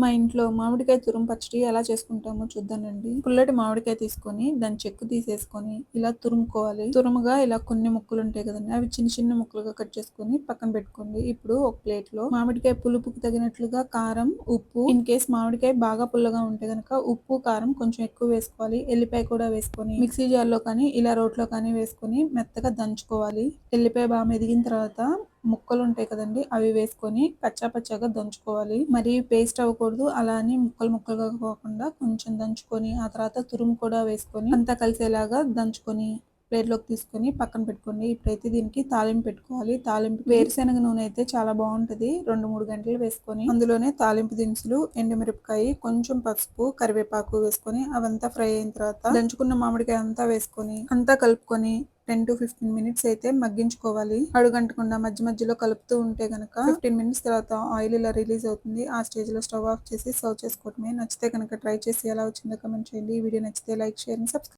మా ఇంట్లో మామిడికాయ తురుము పచ్చడి ఎలా చేసుకుంటామో చూద్దానండి. పుల్లటి మామిడికాయ తీసుకొని దాని చెక్కు తీసేసుకొని ఇలా తురుముకోవాలి. తురుముగా ఇలా కొన్ని ముక్కలు ఉంటాయి కదండి అవి చిన్న చిన్న ముక్కలుగా కట్ చేసుకొని పక్కన పెట్టుకోండి. ఇప్పుడు ఒక ప్లేట్లో మామిడికాయ పులుపుకి తగినట్లుగా కారం ఉప్పు ఇన్ కేస్ మామిడికాయ బాగా పుల్లగా ఉంటే కనుక ఉప్పు కారం కొంచెం ఎక్కువ వేసుకోవాలి. ఎల్లిపాయ కూడా వేసుకొని మిక్సీ జార్లో కానీ ఇలా రోట్లో కానీ వేసుకొని మెత్తగా దంచుకోవాలి. ఎల్లిపాయ బాగా మెదిగిన తర్వాత ముక్కలు ఉంటాయి కదండి అవి వేసుకొని పచ్చా పచ్చాగా దంచుకోవాలి. మరి పేస్ట్ అవ్వకూడదు అలా అని ముక్కలు ముక్కలుగా కాకుండా కొంచెం దంచుకొని ఆ తర్వాత తురుము కూడా వేసుకొని అంతా కలిసేలాగా దంచుకొని ప్లేట్లోకి తీసుకొని పక్కన పెట్టుకోండి. ఇప్పుడైతే దీనికి తాలింపు పెట్టుకోవాలి. తాలింపు వేరుశెనగ నూనె అయితే చాలా బాగుంటుంది. రెండు మూడు గంటలు వేసుకొని అందులోనే తాలింపు దినుసులు ఎండుమిరపకాయ కొంచెం పసుపు కరివేపాకు వేసుకొని అవంతా ఫ్రై అయిన తర్వాత దంచుకున్న మామిడికాయ అంతా వేసుకొని అంతా కలుపుకొని టెన్ టు ఫిఫ్టీన్ మినిట్స్ అయితే మగ్గించుకోవాలి. అడుగంటకుండా మధ్య మధ్యలో కలుపుతూ ఉంటే గనక ఫిఫ్టీన్ మినిట్స్ తర్వాత ఆయిల్ ఇలా రిలీజ్ అవుతుంది. ఆ స్టేజ్లో స్టవ్ ఆఫ్ చేసి సర్వ్ చేసుకోవటమే. నచ్చితే కనుక ట్రై చేసి ఎలా వచ్చిందో కమెంట్ చేయండి. ఈ వీడియో నచ్చితే లైక్ షేర్ సబ్స్క్రైబ్